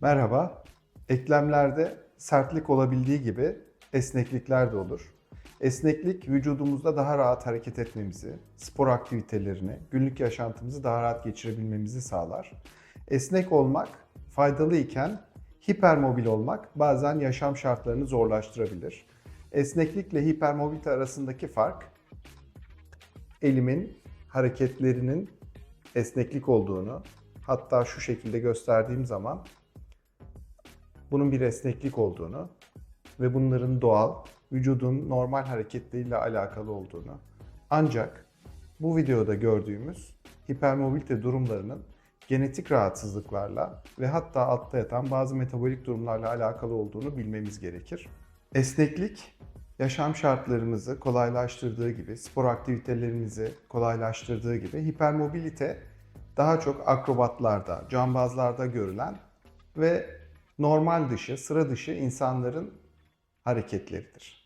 Merhaba. Eklemlerde sertlik olabildiği gibi esneklikler de olur. Esneklik vücudumuzda daha rahat hareket etmemizi, spor aktivitelerini, günlük yaşantımızı daha rahat geçirebilmemizi sağlar. Esnek olmak faydalı iken hipermobil olmak bazen yaşam şartlarını zorlaştırabilir. Esneklikle hipermobilite arasındaki fark elimin hareketlerinin esneklik olduğunu, hatta şu şekilde gösterdiğim zaman bunun bir esneklik olduğunu ve bunların doğal, vücudun normal hareketleriyle alakalı olduğunu. Ancak bu videoda gördüğümüz hipermobilite durumlarının genetik rahatsızlıklarla ve hatta altta yatan bazı metabolik durumlarla alakalı olduğunu bilmemiz gerekir. Esneklik yaşam şartlarımızı kolaylaştırdığı gibi, spor aktivitelerimizi kolaylaştırdığı gibi hipermobilite daha çok akrobatlarda, cambazlarda görülen ve normal dışı, sıra dışı insanların hareketleridir.